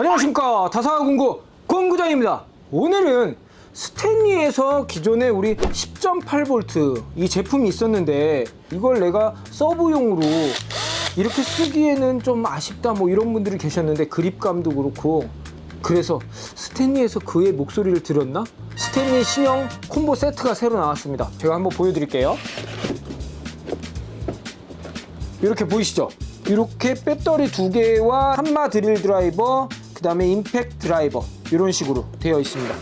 안녕하십니까 다사공구 공구장입니다 오늘은 스탠리에서 기존에 우리 10.8V 이 제품이 있었는데 이걸 내가 서브용으로 이렇게 쓰기에는 좀 아쉽다 뭐 이런 분들이 계셨는데 그립감도 그렇고 그래서 스탠리에서 그의 목소리를 들었나? 스탠리 신형 콤보 세트가 새로 나왔습니다 제가 한번 보여드릴게요 이렇게 보이시죠? 이렇게 배터리 두 개와 한마 드릴 드라이버, 그 다음에 임팩트 드라이버 이런 식으로 되어 있습니다.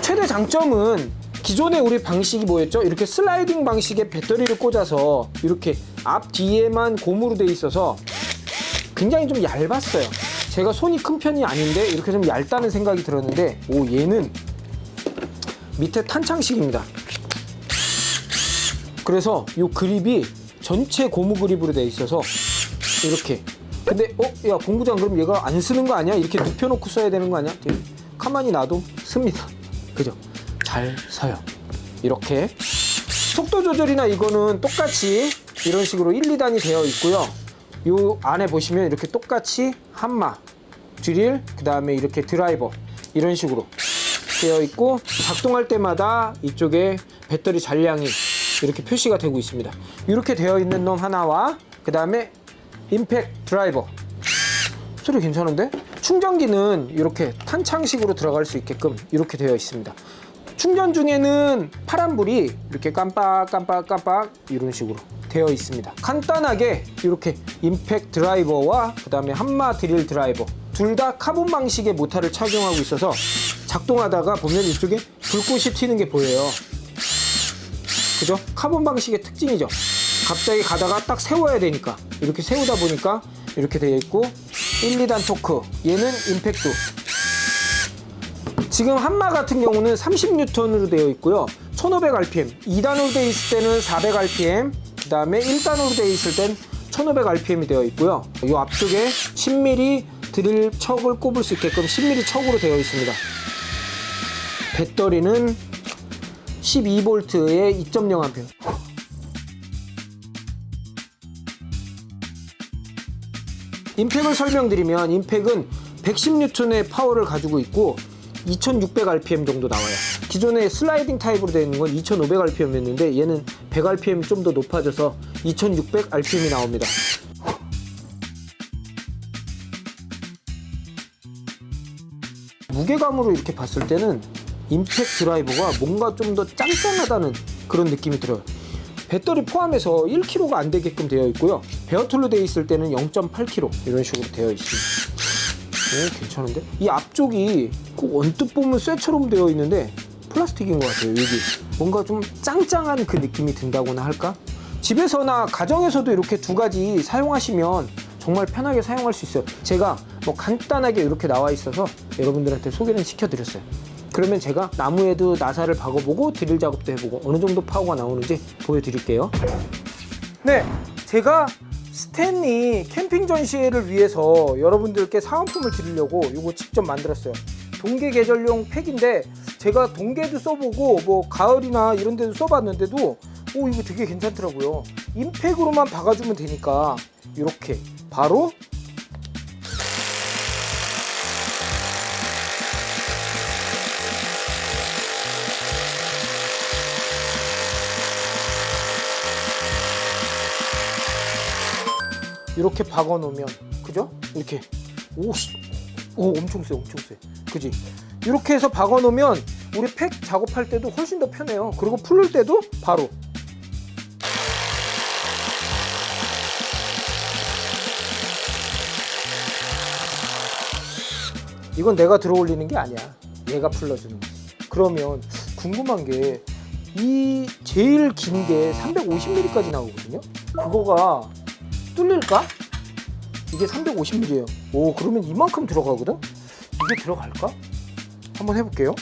최대 장점은 기존의 우리 방식이 뭐였죠? 이렇게 슬라이딩 방식의 배터리를 꽂아서 이렇게 앞 뒤에만 고무로 되어 있어서 굉장히 좀 얇았어요. 제가 손이 큰 편이 아닌데 이렇게 좀 얇다는 생각이 들었는데 오 얘는 밑에 탄창식입니다. 그래서 이 그립이 전체 고무 그립으로 되어 있어서 이렇게 근데 어? 야 공구장 그럼 얘가 안 쓰는 거 아니야? 이렇게 눕혀놓고 써야 되는 거 아니야? 가만히 놔도 씁니다 그죠? 잘 서요 이렇게 속도 조절이나 이거는 똑같이 이런 식으로 1, 2단이 되어 있고요 요 안에 보시면 이렇게 똑같이 한마 드릴 그 다음에 이렇게 드라이버 이런 식으로 되어 있고 작동할 때마다 이쪽에 배터리 잔량이 이렇게 표시가 되고 있습니다. 이렇게 되어 있는 놈 하나와 그 다음에 임팩 드라이버 소리 괜찮은데? 충전기는 이렇게 탄창식으로 들어갈 수 있게끔 이렇게 되어 있습니다. 충전 중에는 파란불이 이렇게 깜빡깜빡깜빡 이런 식으로 되어 있습니다. 간단하게 이렇게 임팩 드라이버와 그 다음에 한마 드릴 드라이버 둘 다 카본 방식의 모터를 착용하고 있어서 작동하다가 보면 이쪽에 불꽃이 튀는 게 보여요. 그죠? 카본 방식의 특징이죠. 갑자기 가다가 딱 세워야 되니까. 이렇게 세우다 보니까 이렇게 되어 있고 1, 2단 토크 얘는 임팩트. 지금 한마 같은 경우는 30N으로 되어 있고요. 1500rpm 2단으로 되어 있을 때는 400rpm 그 다음에 1단으로 되어 있을 땐 1500rpm이 되어 있고요. 이 앞쪽에 10mm 드릴 척을 꼽을 수 있게끔 10mm 척으로 되어 있습니다. 배터리는 12V의 2.0A. 임팩을 설명드리면 임팩은 110N의 파워를 가지고 있고 2600rpm 정도 나와요. 기존에 슬라이딩 타입으로 되어 있는 건 2500rpm이었는데 얘는 100rpm 좀 더 높아져서 2600rpm이 나옵니다. 무게감으로 이렇게 봤을 때는 임팩 드라이버가 뭔가 좀 더 짱짱하다는 그런 느낌이 들어요. 배터리 포함해서 1kg가 안 되게끔 되어 있고요. 베어툴로 되어 있을 때는 0.8kg 이런 식으로 되어 있습니다. 오, 괜찮은데? 이 앞쪽이 꼭 언뜻 보면 쇠처럼 되어 있는데 플라스틱인 것 같아요. 여기 뭔가 좀 짱짱한 그 느낌이 든다고나 할까? 집에서나 가정에서도 이렇게 두 가지 사용하시면 정말 편하게 사용할 수 있어요. 제가 뭐 간단하게 이렇게 나와 있어서 여러분들한테 소개는 시켜드렸어요. 그러면 제가 나무에도 나사를 박아보고 드릴 작업도 해보고 어느 정도 파워가 나오는지 보여드릴게요. 네, 제가 스탠리 캠핑 전시회를 위해서 여러분들께 사은품을 드리려고 이거 직접 만들었어요. 동계 계절용 팩인데 제가 동계도 써보고 뭐 가을이나 이런 데도 써봤는데도 오 이거 되게 괜찮더라고요. 임팩으로만 박아주면 되니까 이렇게 바로 이렇게 박아 놓으면 그죠? 이렇게. 오씨. 오 엄청 세 엄청 세. 그지? 이렇게 해서 박아 놓으면 우리 팩 작업할 때도 훨씬 더 편해요. 그리고 풀을 때도 바로. 이건 내가 들어 올리는 게 아니야. 얘가 풀러주는 그러면 궁금한 게 이 제일 긴 게 350mm까지 나오거든요? 그거가 뚫릴까? 이게 350mm예요. 오, 그러면 이만큼 들어가거든? 이게 들어갈까? 한번 해볼게요.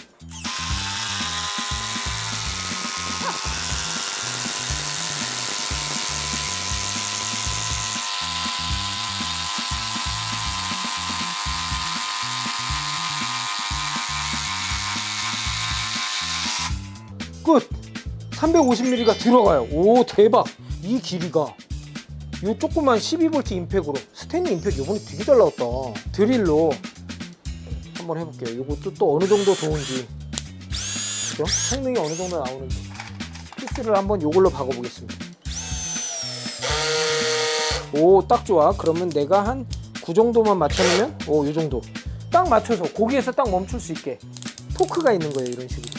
끝! 350mm가 들어가요. 오, 대박! 이 길이가 요 조그만 12V 임팩으로 스탠리 임팩 요번에 되게 잘 나왔다 드릴로 한번 해볼게요. 이것도 또 어느 정도 좋은지 그죠? 성능이 어느 정도 나오는지 피스를 한번 이걸로 박아보겠습니다. 오 딱 좋아. 그러면 내가 한 9 정도만 맞춰놓으면 오이 정도 딱 맞춰서 거기에서 딱 멈출 수 있게 토크가 있는 거예요 이런 식으로.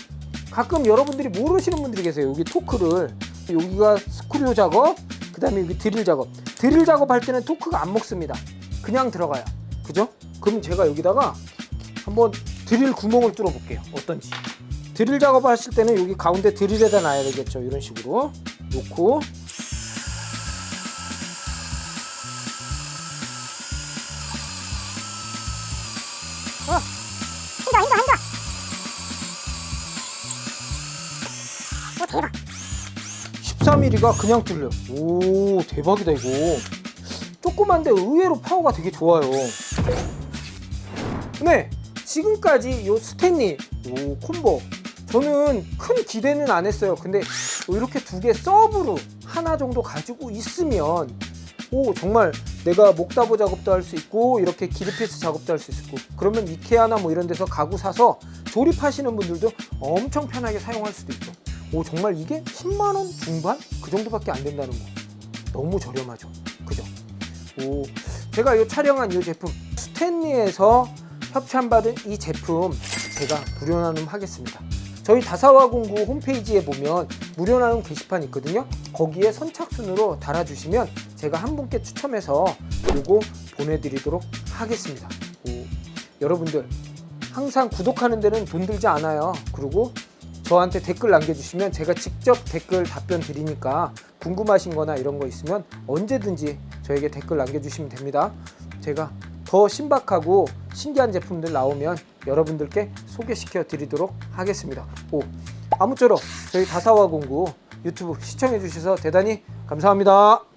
가끔 여러분들이 모르시는 분들이 계세요. 여기 토크를 여기가 스크류 작업, 그 다음에 여기 드릴 작업. 드릴 작업할 때는 토크가 안 먹습니다. 그냥 들어가요. 그죠? 그럼 제가 여기다가 한번 드릴 구멍을 뚫어 볼게요. 어떤지. 드릴 작업하실 때는 여기 가운데 드릴에다 놔야 되겠죠. 이런 식으로 놓고 힘들어 힘들어 힘들어 오 대박 13mm가 그냥 뚫려. 오 대박이다 이거. 조그만데 의외로 파워가 되게 좋아요. 네 지금까지 요 스탠리 요 콤보 저는 큰 기대는 안 했어요. 근데 이렇게 두 개 서브로 하나 정도 가지고 있으면 오 정말 내가 목다보 작업도 할 수 있고 이렇게 기르피스 작업도 할 수 있고 그러면 이케아나 뭐 이런 데서 가구 사서 조립하시는 분들도 엄청 편하게 사용할 수도 있고 오 정말 이게 10만 원 중반? 그 정도밖에 안 된다는 거. 너무 저렴하죠. 그죠? 오 제가 이 촬영한 이 제품 스탠리에서 협찬받은 이 제품 제가 무료 나눔하겠습니다. 저희 다사화공구 홈페이지에 보면 무료 나눔 게시판 있거든요. 거기에 선착순으로 달아주시면 제가 한 분께 추첨해서 요거 보내드리도록 하겠습니다. 오, 여러분들 항상 구독하는 데는 돈 들지 않아요. 그리고 저한테 댓글 남겨주시면 제가 직접 댓글 답변 드리니까 궁금하신 거나 이런 거 있으면 언제든지 저에게 댓글 남겨주시면 됩니다. 제가 더 신박하고 신기한 제품들 나오면 여러분들께 소개시켜 드리도록 하겠습니다. 오, 아무쪼록 저희 다사와 공구 유튜브 시청해 주셔서 대단히 감사합니다.